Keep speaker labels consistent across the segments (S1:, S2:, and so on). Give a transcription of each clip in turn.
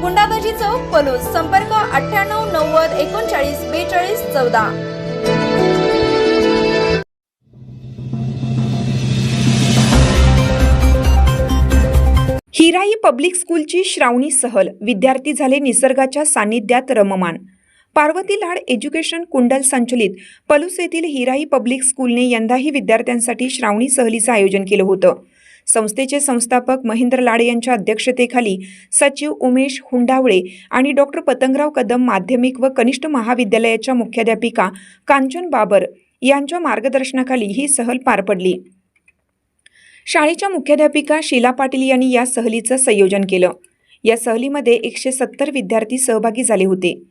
S1: गुंडाबाजी चौक पलूस संपर्क अठ्ठ्याण्णव नव्वद एकोणचाळीस बेचाळीस चौदा.
S2: हिराई पब्लिक स्कूलची श्रावणी सहल विद्यार्थी झाले निसर्गाच्या सान्निध्यात रममान. पार्वती लाड एज्युकेशन कुंडल संचलित पलूस येथील हिराई पब्लिक स्कूलने यंदाही विद्यार्थ्यांसाठी श्रावणी सहलीचं आयोजन केलं होतं. संस्थेचे संस्थापक महेंद्र लाडे यांच्या अध्यक्षतेखाली सचिव उमेश हुंडावळे आणि डॉक्टर पतंगराव कदम माध्यमिक व कनिष्ठ महाविद्यालयाच्या मुख्याध्यापिका कांचन बाबर यांच्या मार्गदर्शनाखाली ही सहल पार पडली. शाळेच्या मुख्याध्यापिका शीला पाटील यांनी या सहलीचं संयोजन केलं. या सहलीमध्ये एकशे सत्तर विद्यार्थी सहभागी झाले होते.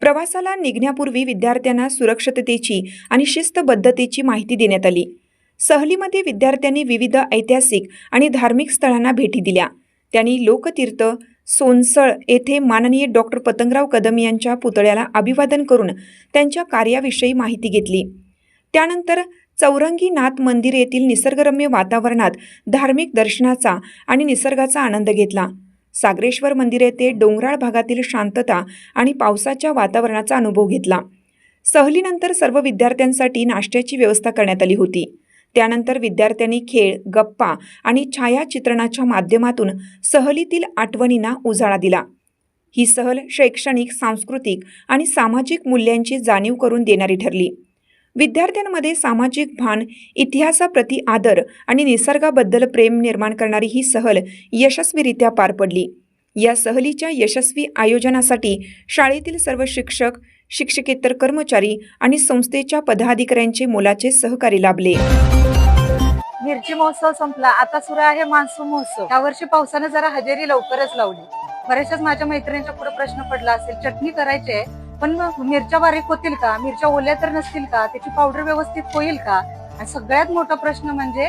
S2: प्रवासाला निघण्यापूर्वी विद्यार्थ्यांना सुरक्षिततेची आणि शिस्तबद्धतेची माहिती देण्यात आली. सहलीमध्ये विद्यार्थ्यांनी विविध ऐतिहासिक आणि धार्मिक स्थळांना भेटी दिल्या. त्यांनी लोकतीर्थ सोनसळ येथे माननीय डॉक्टर पतंगराव कदम यांच्या पुतळ्याला अभिवादन करून त्यांच्या कार्याविषयी माहिती घेतली. त्यानंतर चौरंगीनाथ मंदिर येथील निसर्गरम्य वातावरणात धार्मिक दर्शनाचा आणि निसर्गाचा आनंद घेतला. सागरेश्वर मंदिर येथे डोंगराळ भागातील शांतता आणि पावसाच्या वातावरणाचा अनुभव घेतला. सहलीनंतर सर्व विद्यार्थ्यांसाठी नाश्त्याची व्यवस्था करण्यात आली होती. त्यानंतर विद्यार्थ्यांनी खेळ गप्पा आणि छायाचित्रणाच्या माध्यमातून सहलीतील आठवणींना उजाळा दिला. ही सहल शैक्षणिक सांस्कृतिक आणि सामाजिक मूल्यांची जाणीव करून देणारी ठरली. विद्यार्थ्यांमध्ये सामाजिक भान इतिहासाप्रती आदर आणि निसर्गाबद्दल प्रेम निर्माण करणारी ही सहल यशस्वीरित्या पार पडली. या सहलीच्या यशस्वी आयोजनासाठी शाळेतील सर्व शिक्षक शिक्षकेतर कर्मचारी आणि संस्थेच्या पदाधिकाऱ्यांचे मोलाचे सहकार्य लाभले.
S3: मिरची महोत्सव संपला. आता सुरू आहे मान्सून महोत्सव. यावर्षी पावसानं जरा हजेरी लवकरच लावली. बऱ्याचशाच माझ्या मैत्रिणींच्या पुढे प्रश्न पडला असेल चटणी करायची पण मिरच्या बारीक होतील का? मिरच्या ओल्या तर नसतील का? त्याची पावडर व्यवस्थित होईल का? आणि सगळ्यात मोठा प्रश्न म्हणजे